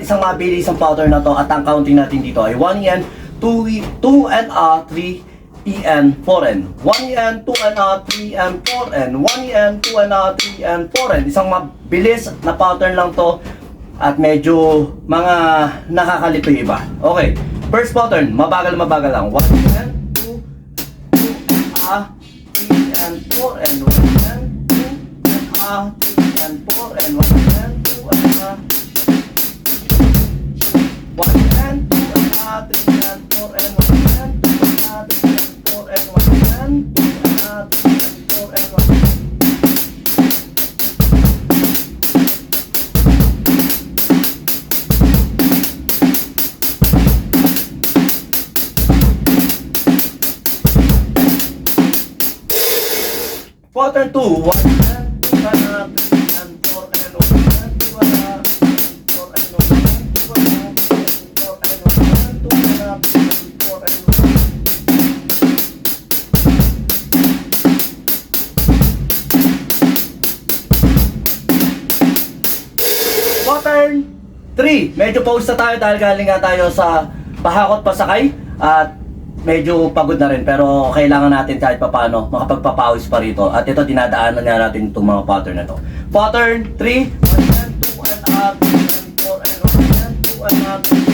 isang mabilisang pattern na to at ang counting natin dito ay 1 yen, 2, 2 and a 3 EN 4N. 1 yen, 2 and a 3 and 4N. 1 yen, 2 and a 3 and 4N. Isang mabilis na pattern lang to at medyo mga nakakalito yung iba. Okay, first pattern, mabagal mabagal lang. 1 yen, 2, 2 a 3 and 4 and 1 yen, 2 and 3 and 4 and 1 yen, 2 and 1 and 2 and a 3 and 4 and 1 and 2 and a 3 and 4 and 1 and 2 and a 3 and 4 and 1 Pattern 2 1 Pattern 3. Medyo pause na tayo dahil galing nga tayo sa pahakot pasakay at medyo pagod na rin. Pero kailangan natin kahit papano makapagpapawis pa rito. At ito dinadaanan nga natin itong mga pattern na to. Pattern 3, 1 and 2 and up, 3 and 4 and 1 and 2 and up,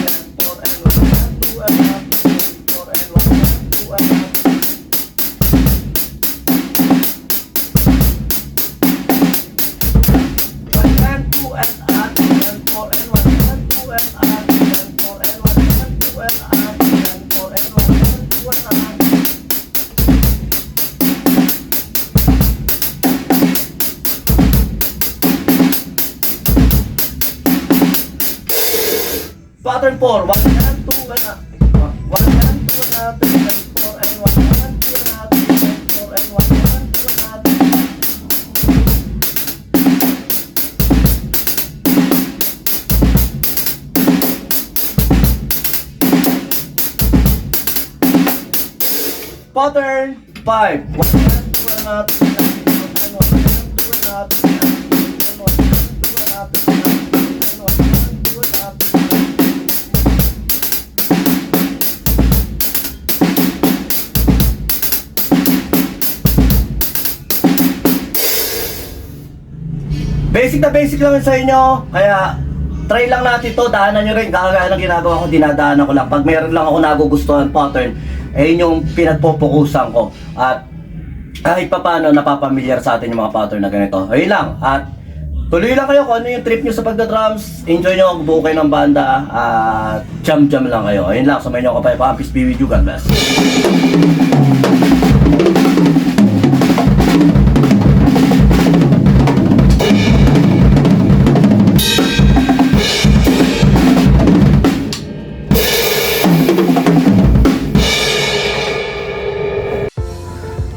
Pattern 4, 1 and 2 and a 1 and 2 and 3 and 4 and 1 and 2 and 3 and 4 and 1 and 2 and 3 Pattern 5. 1 and 2 and 3 and 4 and 1 and 2 and 3 and 4 and 1 and 2 and a 3 and Basic na basic lang sa inyo. Kaya try lang natin to. Daanan nyo rin. Kagaya ng ginagawa ko, dinadaanan ko lang. Pag meron lang ako nagugustuhan pattern, eh yun yung pinagpupukusan ko. At kahit pa paano napapamilyar sa atin yung mga pattern na ganito. Ayun lang. At tuloy lang kayo kung ano yung trip nyo sa pagda-drums. Enjoy nyo, buo kayo ng banda. At jam-jam lang kayo. Ayun lang. Samayin nyo ako pa. Pampis be with you. God bless.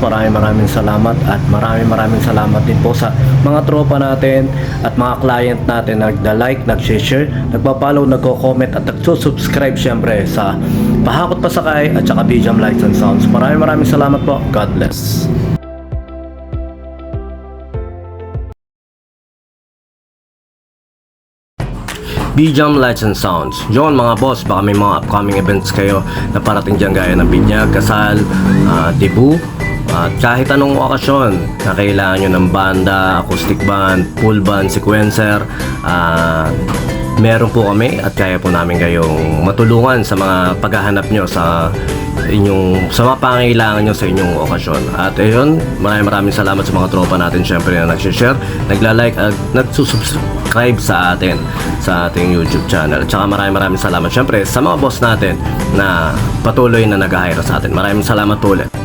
Maraming maraming salamat at maraming maraming salamat din po sa mga tropa natin at mga client natin na nagda-like, nag-share, nagpa-follow, nagko-comment at nagsusubscribe syempre sa Pahakot Pasakay at saka Bijam Lights and Sounds. Maraming maraming salamat po. God bless. Bijam Lights and Sounds. Yon mga boss, baka may mga upcoming events kayo na parating dyan gaya ng binyag, kasal, ah, debut, at kahit anong okasyon na kailangan nyo ng banda, acoustic band, full band, sequencer, ah, meron po kami at kaya po namin kayong matulungan sa mga paghahanap nyo sa inyong sa mga pangailangan nyo sa inyong okasyon. At ayun, maraming maraming salamat sa mga tropa natin syempre na nag-share, nagla-like at nagsusubscribe sa atin sa ating YouTube channel. At saka maraming maraming salamat syempre sa mga boss natin na patuloy na nag-hire sa atin. Maraming salamat po ulit.